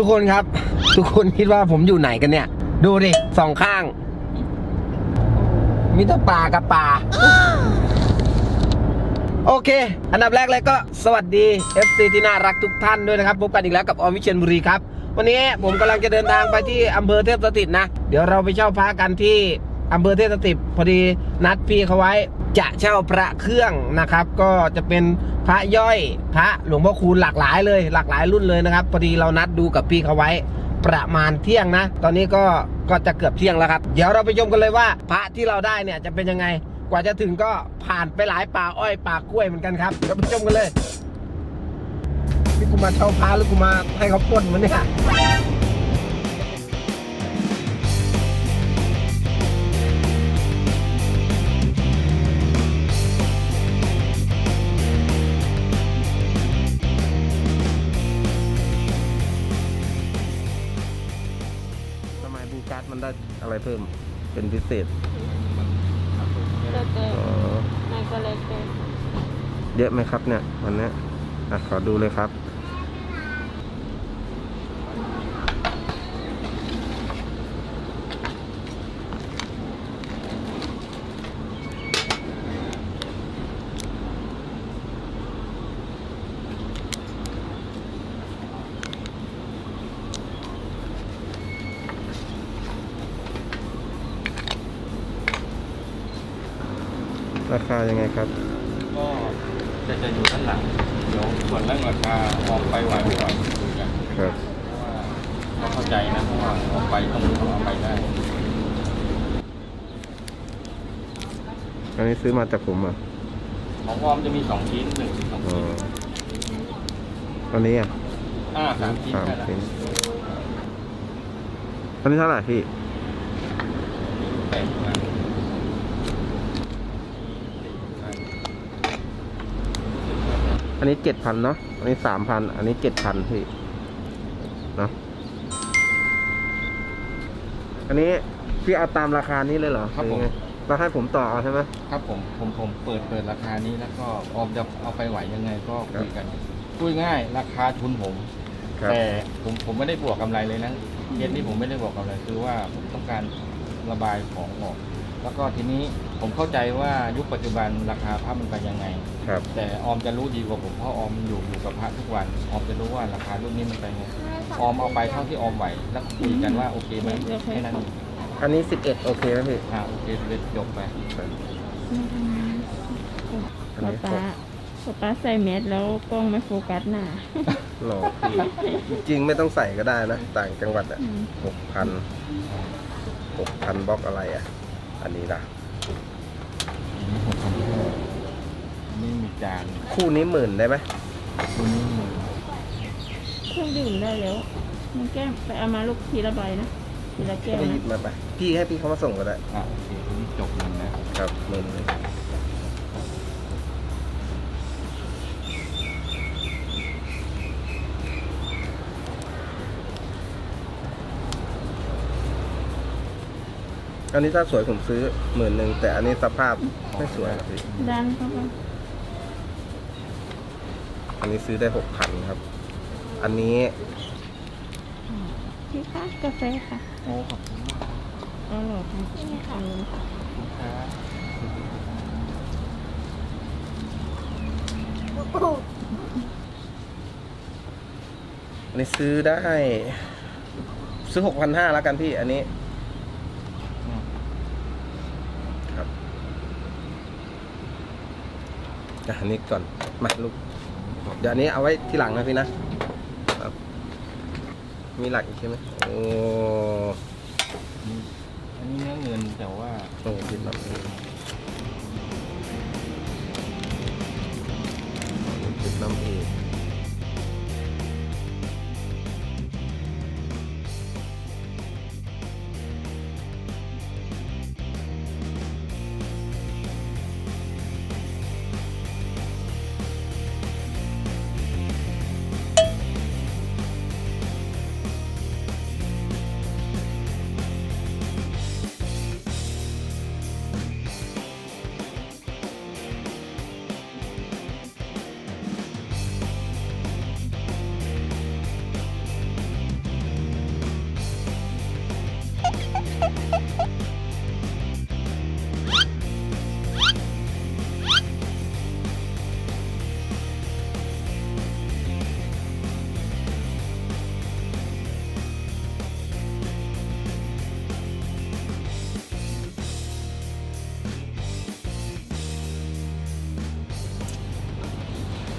ทุกคนครับ ทุกคนคิดว่าผมอยู่ไหนกันเนี่ย ดูดิสองข้าง มีแต่ป่ากับป่า โอเค อันดับแรกเลยก็สวัสดี FC ที่น่ารักทุกท่านด้วยนะครับ พบกันอีกแล้วกับออมวิเชียนบุรีครับ วันนี้ผมกำลังจะเดินทางไปที่อำเภอเทพสถิตนะ เดี๋ยวเราไปเช่าพระกันที่อำเภอเทพสถิตพอดีนัดพี่เขาไว้จะเช่าพระเครื่องนะครับ ก็จะเป็นพระย่อยพระหลวงพ่อคูณหลากหลายเลย หลากหลายรุ่นเลยนะครับ พอดีเรานัดดูกับพี่เขาไว้ ประมาณเที่ยงนะ ตอนนี้ก็ก็จะเกือบเที่ยงแล้วครับ เดี๋ยวเราไปชมกันเลยว่า พระที่เราได้เนี่ยจะเป็นยังไง กว่าจะถึงก็ผ่านไปหลายป่าอ้อยป่ากล้วยเหมือนกันครับเดี๋ยวไปชมกันเลยนี่กูมาเช่าพระหรือกูมาให้เขาปล้นมันเนี่ย เป็นพิเศษแล้วแต่อ๋อนายก็เลยแต่เยอะไหมครับเนี่ยวันเนี้ยอะขอดูเลยครับ ราคายังไงครับ ก็จะจะอยู่ด้านหลัง เดี๋ยวส่วนเรื่องราคาออกไปไหวไม่ไหวคุยกันครับเพราะว่าเราเข้าใจนะเพราะว่าออกไปต้องต้องเอาไปได้อันนี้ซื้อมาจากผมอะของออมจะมีสองชิ้นหนึ่งสองอ๋ชิ้นออันนี้อะอ่าสามชิ้นสามใช่แล้วชิ้นอันนี้เท่าไหร่พี่แปดพัน อันนี้เจ็ดพันเนาะ อันนี้สามพัน อันนี้เจ็ดพันพี่เนาะ อันนี้พี่เอาตามราคานี้เลยเหรอครับผมหอไงเราให้ผมต่อเอาใช่ไหมครับผมผมผมเปิดเปิดราคานี้แล้วก็ออมจะเอาไปไหวยังไงก็คุยกันพูดง่าย ราคาทุนผม ครับ แต่ผมผมไม่ได้บวกกำไรเลยนะเคสนี้ผมไม่ได้บวกกำไรคือว่าผมต้องการระบายของออก แล้วก็ทีนี้ผมเข้าใจว่ายุคปัจจุบันราคาพระมันไปยังไง ครับ แต่ออมจะรู้ดีกว่าผมเพราะออมอยู่อยู่กับพระทุกวัน ออมจะรู้ว่าราคารุ่นนี้มันไปไงออมเอาไปเท่าที่ออมไหว แล้วคุยกันว่าโอเคไหมแค่นั้นเองอันนี้สิบเอ็ดโอเคไหมพี่อ่าโอเคเลยจบไปอันป๊านี้ป๊าป๊าป๊าใส่เม็ดแล้วกล้องไม่โฟกัสหน้าหล่อพี่จริงๆไม่ต้องใส่ก็ได้นะ ต่างจังหวัดอะอืมหกพันหกพันบล็อกอะไรอะ อันนี้ล่ะอันนี้หกพันห้าอันนี้มีจานคู่นี้หมื่นได้ไหมตัวนี้หมื่นเครื่องดื่มได้แล้วมันแก้มไปเอามาลูกทีละใบนะทีละแก้วไปหยินะบมาไป พี่ให้พี่เขามาส่งก็ได้ อะโอเคอันนี้จบมันนะครับหมื่นเลย อันนี้ถ้าสวยผมซื้อหมื่นหนึ่งแต่อันนี้สภาพไม่สวยอะพี่ดันเข้าไปอันนี้ซื้อได้หกพันครับ อันนี้พี่คะกาแฟค่ะโอ้ขอบคุณมากอ๋อเหรอคะนี่ค่ะครับอันนี้ซื้อได้ ซื้อหกพันห้าแล้วกันพี่ อันนี้ อืม ครับ อะอันนี้ก่อน มาลูก เดี๋ยวอันนี้เอาไว้ที่หลังนะพี่นะ มีหลักอีกใช่ไหมโอ้ อันนี้เนื้อเงินแต่ว่าโหผิดแบบนี้ผิดน้ำเอง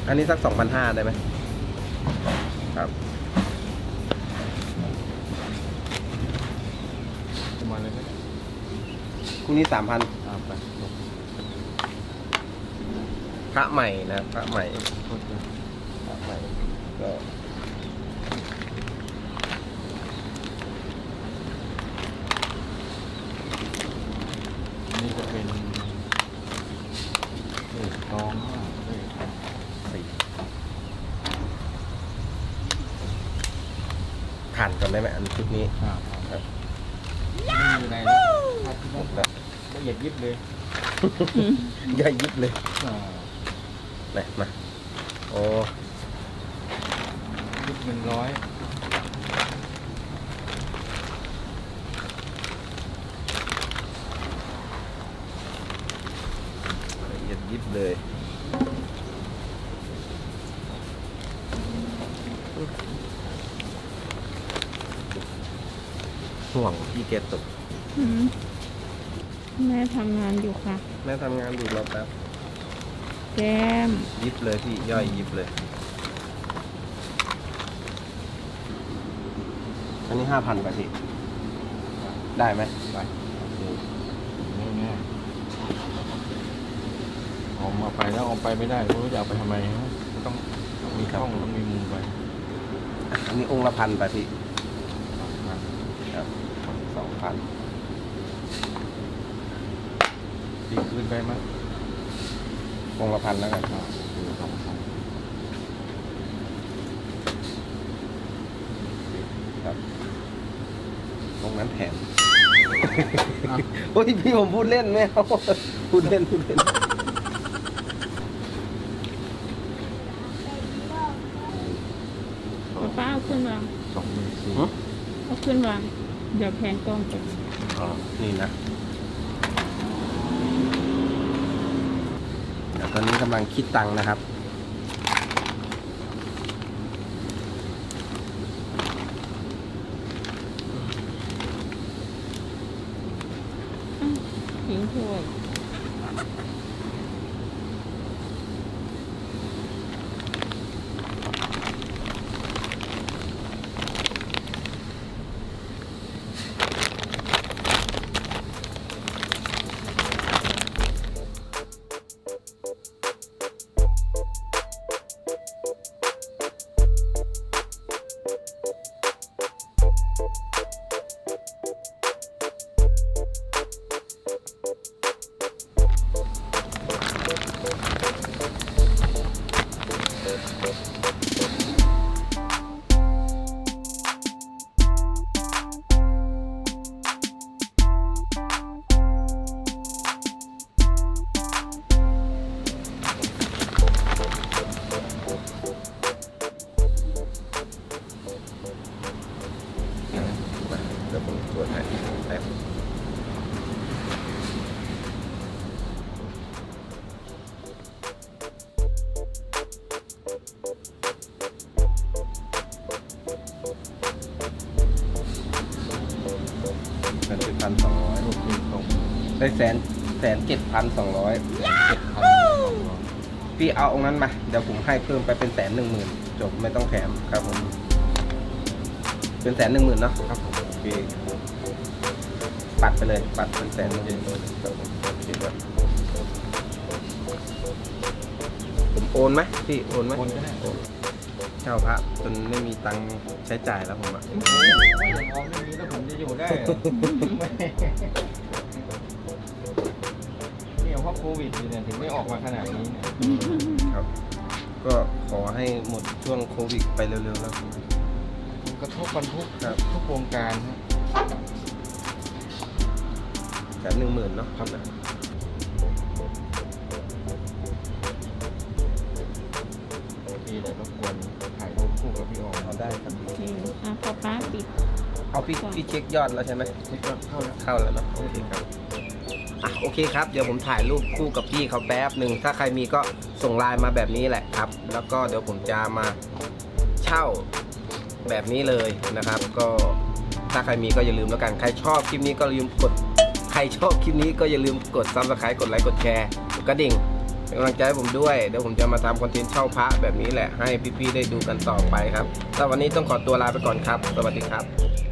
อันนี้สักสองพันห้าได้ไหมครับประมาณเลยนะคู่นี้สามพันตามไปพระใหม่นะพระใหม่โทษทีพระใหม่ก็อันนี้จะเป็นเลขตองห้าเลข สี่ ผ่านกันได้ไหมอันชุดนี้ห้าครับไม่มีอะไรแล้วภาพที่นั่นละเอียดยิบเลยใหญ่ยิบเลยอ่าไหนมาโอ้ยิบหนึ่งร้อยละเอียดยิบเลย ห่วงพี่เกตตกอืมแม่ทำงานอยู่ค่ะ แม่ทำงานอยู่รอแป๊บแก้ม ยิบเลยพี่ย่อยยิบเลย อันนี้ห้าพันไปพี่ ได้ไหมไปโอเคง่ายๆออกมาไปแล้วออกไปไม่ได้ไม่รู้จะเอาไปทำไมฮะก็ต้องมีช่องต้องมีมุมไป อันนี้องค์ละพันไปพี่ครับสอง พันดีขึ้นไปมั้ยองค์ละพันแล้วกันอ่าคือสองพันครับองค์นั้นแถมโอ้ยพี่ผมพูดเล่นไม่เอาพูดเล่นพูดเล่นป้าป้าเอาขึ้นวางสองหมื่นสี่หึเอาขึ้นวาง เดี๋ยวแพนกล้องไปอ๋อ นี่นะเดี๋ยวตอนนี้กำลังคิดตังค์นะครับ ทิ้งถ้วย นเจ็ดพันสองร้อยโอเคตรงได้แสนแสนเจ็ดพันสองร้อยเจ็ดพันพี่เอาองค์นั้นมา เดี๋ยวผมให้เพิ่มไปเป็นแสนหนึ่งหมื่นจบไม่ต้องแถมครับผม เป็นแสนหนึ่งหมื่นเนาะครับผมโอเคปัดไปเลยปัดเป็นแสนหนึ่งหมื่นครับผมโอเคครับผมโอนไหมพี่โอนไหมคนก็ได้โอน เช่าพระจนไม่มีตังค์ใช้จ่ายแล้วผมอะโอ้ยอย่างออมอย่างนี้แล้วผมจะอยู่ได้เหรอไม่เนี่ยเพราะโควิดอยู่เนี่ยถึงไม่ออกมาขนาดนี้เนี่ยครับ ก็ขอให้หมดช่วงโควิดไปเร็วๆแล้วกันมันกระทบกันทุกครับ ทุกวงการฮะแสนหนึ่งหมื่นเนาะครับนะโอเคเดี๋ยวรบกวนถ่ายรูป คู่กับพี่ออมเอาได้ครับโอเคอะป้าป้าปิด เอาพี่พี่เช็คยอดแล้วใช่ไหมนี่ก็เข้าแล้วเข้าแล้วเนอะโอเคครับอะโอเคครับเดี๋ยวผมถ่ายรูปคู่กับพี่เขาแป๊บหนึ่งถ้าใครมีก็ส่งไลน์มาแบบนี้แหละครับ แล้วก็เดี๋ยวผมจะมาเช่าแบบนี้เลยนะครับ ก็ถ้าใครมีก็อย่าลืมแล้วกันใครชอบคลิปนี้ก็อย่าลืมกดใครชอบคลิปนี้ก็อย่าลืมกดซับสไครต์กดไลค์กดแชร์กดกระดิ่ง เป็นกำลังใจให้ผมด้วย เดี๋ยวผมจะมาทำคอนเทนต์เช่าพระแบบนี้แหละให้พี่ๆได้ดูกันต่อไปครับสำหรับวันนี้ต้องขอตัวลาไปก่อนครับ สวัสดีครับ